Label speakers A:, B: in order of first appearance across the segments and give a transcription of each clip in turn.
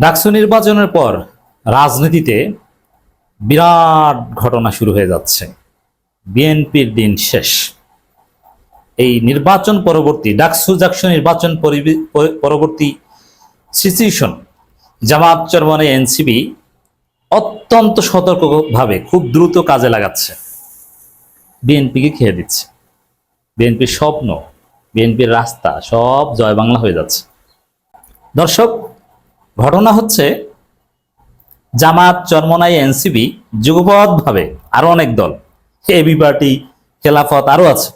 A: ডাকসু নির্বাচনের পর রাজনীতিতে বিরাট ঘটনা শুরু হয়ে যাচ্ছে। বিএনপির দিন শেষ। এই নির্বাচন পরবর্তী, ডাকসু জাকসু নির্বাচন পরিবি- পরবর্তী সিচুয়েশন জামাত চরমনে এনসিবি অত্যন্ত সতর্কভাবে খুব দ্রুত কাজে লাগাচ্ছে। বিএনপিকে খেয়ে দিচ্ছে। বিএনপির স্বপ্ন, বিএনপির রাস্তা সব জয় বাংলা হয়ে যাচ্ছে। দর্শক ঘটনা হচ্ছে, জামাত চরমনাই এনসিবি যুগপথভাবে আরও অনেক দল। এবি পার্টি, খেলাফত আরও আছে।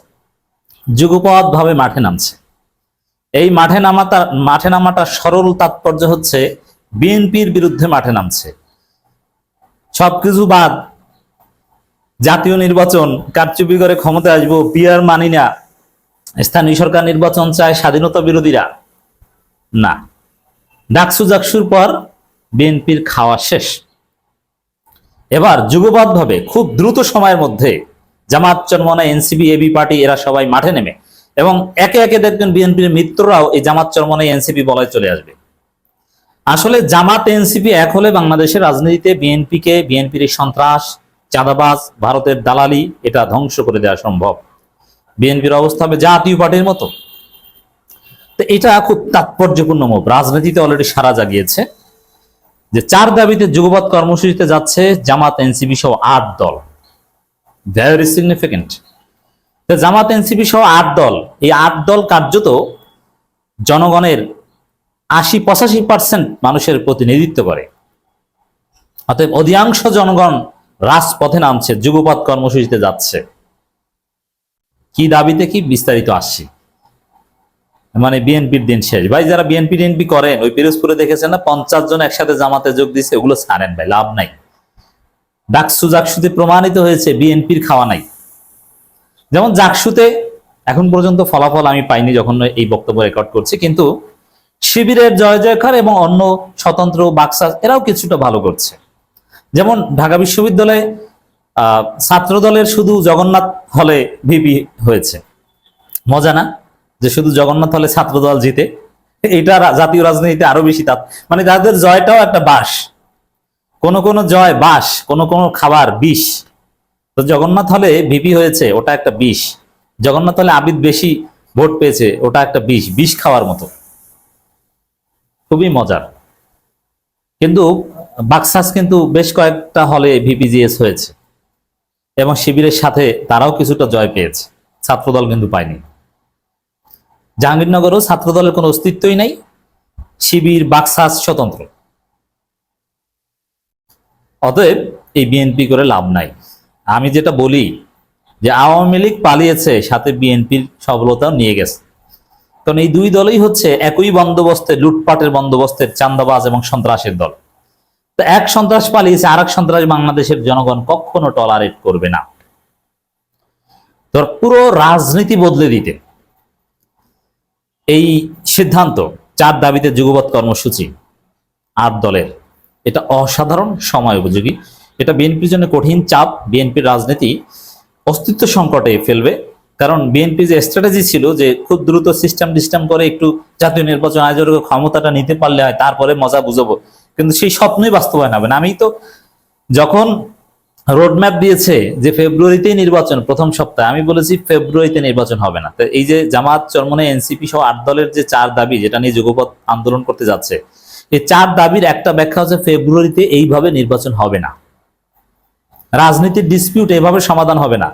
A: যুগপথভাবে মাঠে নামছে। এই মাঠে নামাটা মাঠে নামাটা সরল তাৎপর্য হচ্ছে, বিএনপির বিরুদ্ধে মাঠে নামছে। সবকিছু বাদ, জাতীয় নির্বাচন, কারচুপি করে ক্ষমতায় আসব, পিয়ার মানি না। স্থানীয় সরকার নির্বাচন চায় স্বাধীনতা বিরোধীরা। না। ডাকসু জাকসুর পর বিএনপির খাওয়া শেষ। এবার যুগবদ্ধভাবে খুব দ্রুত সময়ের মধ্যে জামাত চরমনা এনসিবি এবি পার্টি, এরা সবাই মাঠে নেমে এবং একে একে দেখবেন বিএনপির মিত্ররাও এই জামাত চরমনা এনসিপি বলায় চলে আসবে। আসলে জামাত, এনসিপি এক হলে বাংলাদেশের রাজনীতিতে বিএনপিকে, বিএনপির সন্ত্রাস, চাঁদাবাজ, ভারতের দালালি, এটা ধ্বংস করে দেওয়া সম্ভব। বিএনপির অবস্থা হবে জাতীয় পার্টির মতো। তো এটা খুব তাৎপর্যপূর্ণ মুভ রাজনীতিতে অলরেডি সারা জাগিয়েছে যে চার দাবিতে যুগপৎ কর্মসূচিতে যাচ্ছে জামাত, এনসিপি সহ আট দল। ভেরি সিগনিফিকেন্ট জামাত, এনসিপি সহ আট দল। এই আট দল কার্যত জনগণের আশি পঁচাশি পার্সেন্ট মানুষের প্রতিনিধিত্ব করে। অতএব অধিকাংশ জনগণ রাজপথে নামছে, যুগপৎ কর্মসূচিতে যাচ্ছে। কি দাবিতে কি বিস্তারিত আসছি। মানে বিএনপির দিন শেষ। ভাই, যারা বিএনপি টিএনপি করেন, ওই পিরোজপুরে দেখেছেন না, পঞ্চাশ জন একসাথে জামাতে যোগ দিচ্ছে ওগুলো ছাড়েন ভাই, লাভ নাই। ডাকসু জাকসুতে প্রমাণিত হয়েছে বিএনপির খাওয়া নাই। যেমন জাকসুতে এখন পর্যন্ত ফলাফল আমি পাইনি যখন এই বক্তব্য রেকর্ড করছি, কিন্তু শিবিরের জয় জয়কার এবং অন্য স্বতন্ত্র বাক্সা এরাও কিছুটা ভালো করছে। যেমন ঢাকা বিশ্ববিদ্যালয়ে ছাত্র দলের শুধু জগন্নাথ হলে ভিপি হয়েছে। মজা না? যে শুধু জগন্নাথ হলে ছাত্র দল জিতে এটা জাতীয় রাজনীতিতে আরও বেশি তাৎ মানে যাদের জয়টাও একটা বাস। কোন কোন জয় বাস, কোন কোন খাবার বিষ। তো জগন্নাথ হলে ভিপি হয়েছে, ওটা একটা বিষ। জগন্নাথ হলে আবিদ বেশি ভোট পেয়েছে, ওটা একটা বিষ বিষ খাওয়ার মতো। খুবই মজার। কিন্তু বাক্সাস কিন্তু বেশ কয়েকটা হলে ভিপিজিএস হয়েছে। এবং শিবিরের সাথে তারাও কিছুটা জয় পেয়েছে। ছাত্রদল কিন্তু পায়নি। জাহাঙ্গীরনগরও ছাত্রদলের কোনো অস্তিত্বই নাই। শিবির, বাক্সাস স্বতন্ত্র। অতএব এই বিএনপি করে লাভ নাই। আমি যেটা বলি যে আওয়ামী লীগ পালিয়েছে, সাথে বিএনপির সফলতাও নিয়ে গেছে। কারণ এই দুই দলই হচ্ছে একই বন্দোবস্তের, লুটপাটের বন্দোবস্তের চান্দাবাজ এবং সন্ত্রাসের দল। তো এক সন্ত্রাস পালিয়েছে আর এক সন্ত্রাস বাংলাদেশের জনগণ কখনো টলারেট করবে না। তোর পুরো রাজনীতি বদলে দিতে। এই সিদ্ধান্ত চার দাবিতে যুগপৎ কর্মসূচি আট দলের। এটা অসাধারণ সময় উপযোগী। এটা বিএনপির জন্য কঠিন চাপ। বিএনপির রাজনীতি অস্তিত্ব সংকটে ফেলবে। কারণ বিএনপি যে স্ট্র্যাটেজি ছিল যে খুব দ্রুত সিস্টেম সিস্টেম করে একটু জাতীয় নির্বাচন আয়োজনের ক্ষমতাটা নিতে পারলে হয়, তারপরে মজা বুঝাবো। কিন্তু সেই স্বপ্নই বাস্তবায়ন হবে না। আমি তো যখন রোডম্যাপ দিয়েছে যে ফেব্রুয়ারিতেই নির্বাচন, প্রথম সপ্তাহে। আমি বলেছি ফেব্রুয়ারিতে নির্বাচন হবে না। তো এই যে জামাত চরমনে এনসিপি সহ আট দলের যে চার দাবি, যেটা নিয়ে যুগপৎ আন্দোলন করতে যাচ্ছে, এই চার দাবির একটা ব্যাখ্যা হচ্ছে ফেব্রুয়ারিতে এইভাবে নির্বাচন হবে না। রাজনীতির ডিসপিউট এভাবে সমাধান হবে না।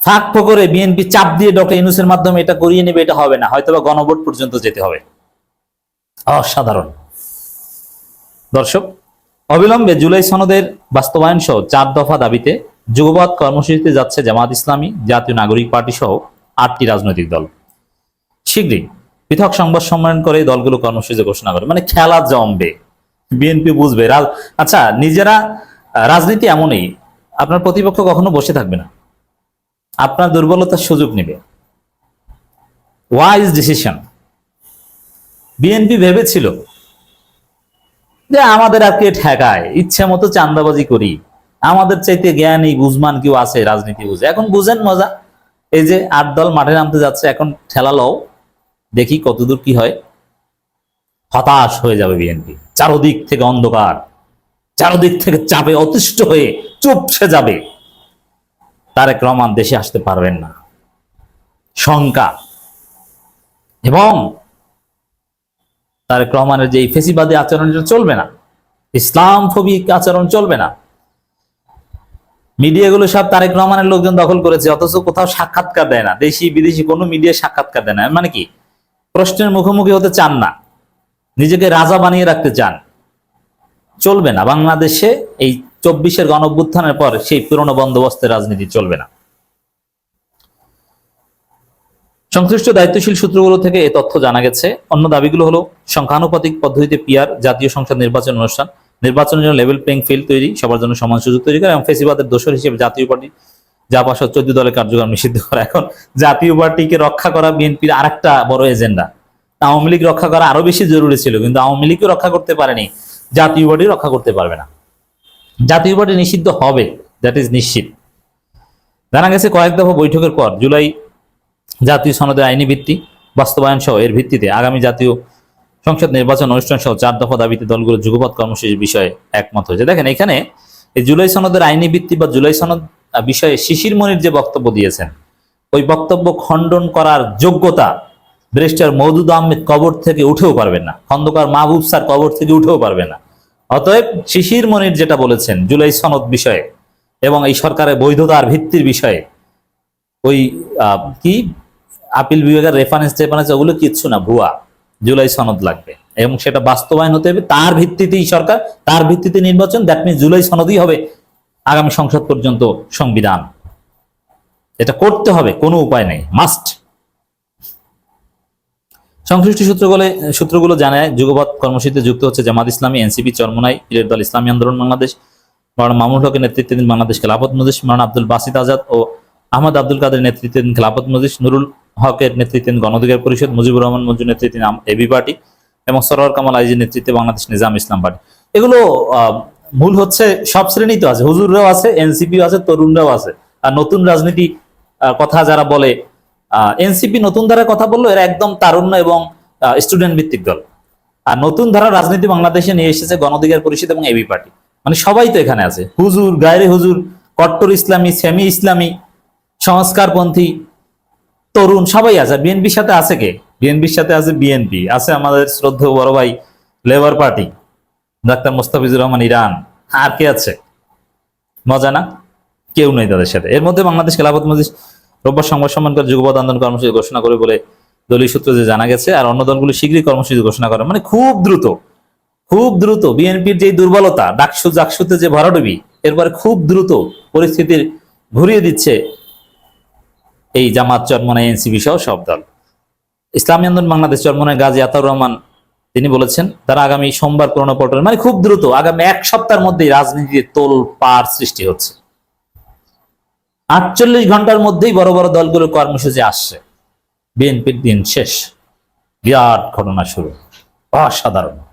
A: ফাঁক ফকরে বিএনপি চাপ দিয়ে ডক্টর ইউনুসের মাধ্যমে এটা করিয়ে নেবে, এটা হবে না। হয়তোবা গণভোট পর্যন্ত যেতে হবে। অসাধারণ। দর্শক অবিলম্বে জুলাই সনদের বাস্তবায়ন সহ চার দফা দাবিতে যুগবাদ কর্মসূচিতে যাচ্ছে জামাত ইসলামী, জাতীয় নাগরিক পার্টি সহ আটটি রাজনৈতিক দল। শীঘ্রই পৃথক সংবাদ সম্মেলন করে দলগুলো কর্মসূচি ঘোষণা করে মানে খেলা জমবে। বিএনপি বুঝবে। আচ্ছা নিজেরা রাজনীতি এমনই, আপনার প্রতিপক্ষ কখনো বসে থাকবে না। আপনার দুর্বলতার সুযোগ নেবে। ওয়াইজ ডিসিশন বিএনপি ভেবেছিল যে আমাদের আর কে ঠেকায় ইচ্ছে মতো চান্দাবাজি করি। আমাদের চাইতে জ্ঞান, বুঝমান কেউ আছে, রাজনীতি বুঝে। এখন বুঝেন মজা। এই যে আট দল মাঠে নামতে যাচ্ছে, এখন ঠেলা লও, দেখি কতদূর কি হয়। হতাশ হয়ে যাবে বিএনপি। চারদিক থেকে অন্ধকার, চারোদিক থেকে চাপে অতিষ্ঠ হয়ে চুপসে যাবে। তারেক রহমান দেশে আসতে পারবেন না। শঙ্কা। এবং তারেক রহমানের যে ফেসিবাদী আচরণ, এটা চলবে না। ইসলাম ফবিক আচরণ চলবে না। মিডিয়াগুলো সব তারেক রহমানের লোকজন দখল করেছে, অথচ কোথাও সাক্ষাৎকার দেয় না। দেশি, বিদেশি কোনো মিডিয়া সাক্ষাৎকার দেয় না। মানে কি? প্রশ্নের মুখোমুখি হতে চান না। নিজেকে রাজা বানিয়ে রাখতে চান। চলবে না। বাংলাদেশে এই চব্বিশের গণ অভ্যুত্থানের পর সেই পুরনো বন্দোবস্তের রাজনীতি চলবে না। সংশ্লিষ্ট দায়িত্বশীল সূত্রগুলো থেকে এ তথ্য জানা গেছে। অন্য দাবিগুলো হলো, সংখ্যানুপাতিক পদ্ধতিতে পিআর, জাতীয় সংসদ নির্বাচন অনুষ্ঠান, নির্বাচনের জন্য লেভেল প্লেইং ফিল্ড তৈরি, সবার জন্য সমান সুযোগ তৈরি করা, এবং ফেসিবাদের দোষর হিসেবে জাতীয় পার্টি যা পাশা চোদ্দ দলের কার্যক্রম নিষিদ্ধ করা। এখন জাতীয় পার্টিকে রক্ষা করা বিএনপির আরেকটা বড় এজেন্ডা আওয়ামী লীগ রক্ষা করা আরও বেশি জরুরি ছিল, কিন্তু আওয়ামী লীগকে রক্ষা করতে পারেনি, জাতীয় পার্টি রক্ষা করতে পারবে না। জাতীয় পার্টি নিষিদ্ধ হবে দ্যাট ইজ নিশ্চিত। জানা গেছে, কয়েক দফা বৈঠকের পর, জুলাই জাতীয় সনদের আইনি ভিত্তি, বাস্তবায়ন সহ এর ভিত্তিতে আগামী জাতীয় সংসদ নির্বাচন অনুষ্ঠান সহ চার দফা দাবিতে দলগুলো যুগপৎ কর্মসূচির বিষয়ে একমত হয়েছে। দেখেন, এখানে এই জুলাই সনদের আইনি ভিত্তি বা জুলাই সনদ বিষয়ে শিশির মনির যে বক্তব্য দিয়েছেন, ওই বক্তব্য খণ্ডন করার যোগ্যতা ব্যারিস্টার মৌদুদ আহমেদ কবর থেকে উঠেও পারবেন না। খন্দকার মাহবুব স্যার কবর থেকে উঠেও পারবে না। অতএব শিশির মনির যেটা বলেছেন, জুলাই সনদ বিষয়ে এবং এই সরকারের বৈধতার ভিত্তির বিষয়ে ওই কি? আপিল বিভাগের রেফারেন্স টেফারেন্স ওগুলো কিচ্ছু না, ভুয়া। জুলাই সনদ লাগবে। এবং সেটা বাস্তবায়ন হতে হবে। তার ভিত্তিতেই সরকার, তার ভিত্তিতে নির্বাচন দ্যাট মিনস জুলাই সনদই হবে আগামী সংসদ পর্যন্ত সংবিধান। এটা করতে হবে, কোনো উপায় নেই মাস্ট সংশ্লিষ্ট সূত্রগুলো সূত্রগুলো জানায়, যুগপৎ কর্মসূচিতে যুক্ত হচ্ছে জামাত ইসলামী, এনসিপি, চরমনাই পীরের দল ইসলামী আন্দোলন বাংলাদেশ মাওলানা মামুন হকের নেতৃত্বাধীন বাংলাদেশ খেলাফত মজলিস মাওলানা আব্দুল বাসিত আজাদ ও আহমদ আব্দুল কাদের নেতৃত্বাধীন খেলাফত মজলিস, নুরুল হকের নেতৃত্বাধীন গণঅধিকার পরিষদ, মুজিবুর রহমান মঞ্জুর নেতৃত্বাধীন আম- এবি পার্টি এবং সরোয়ার কামাল আইজির নেতৃত্বে বাংলাদেশ নিজাম ইসলাম পার্টি। এগুলো মূল হচ্ছে সব শ্রেণি তো আছে। হুজুররাও আছে, এনসিপিও আছে, তরুণরাও আছে। আর নতুন রাজনীতি কথা যারা বলে এনসিপি নতুন ধারার কথা বলল, এরা একদম তারুণ্য এবং স্টুডেন্ট ভিত্তিক দল। আর নতুন ধারা রাজনীতি বাংলাদেশে নিয়ে এসেছে গণঅধিকার পরিষদ এবং এবি পার্টি। মানে সবাই তো এখানে আছে। হুজুর, গায়রে হুজুর, কট্টর ইসলামী, সেমি ইসলামী, সংস্কারপন্থী তরুণ সবাই আছে। বিএনপির সাথে আছে কে? বিএনপির সাথে আছে বিএনপি আছে আমাদের শ্রদ্ধেয় বড় ভাই Labour Party doctor Mostafizur Rahman Iran. আর কে আছে? মজা না? কেউ নেই তাদের সাথে। এর মধ্যে বাংলাদেশ খেলাফত মজলিস রোববার সংবাদ সম্মান করে যুগপৎ আন্দোলন কর্মসূচি ঘোষণা করে বলে দলীয় সূত্র যে জানা গেছে, আর অন্য দলগুলো শীঘ্রই কর্মসূচি ঘোষণা করে। মানে খুব দ্রুত খুব দ্রুত বিএনপির যে দুর্বলতা, ডাকসু জাকসুতে যে ভরাডুবি, এরপরে খুব দ্রুত পরিস্থিতির ঘুরিয়ে দিচ্ছে এই জামাত চরমনাই এনসিপি সহ সব দল। ইসলামী আন্দোলন বাংলাদেশ চরমনায় গাজী আতাউর রহমান, তিনি বলেছেন, তারা আগামী সোমবার পুরোনো পল্টন মানে খুব দ্রুত, আগামী এক সপ্তাহের মধ্যেই রাজনীতিতে তোল পার সৃষ্টি হচ্ছে। আটচল্লিশ ঘণ্টার মধ্যেই বড় বড় দলগুলো কর্মসূচি আসছে। বিএনপির দিন শেষ। বিরাট ঘটনা শুরু। অসাধারণ।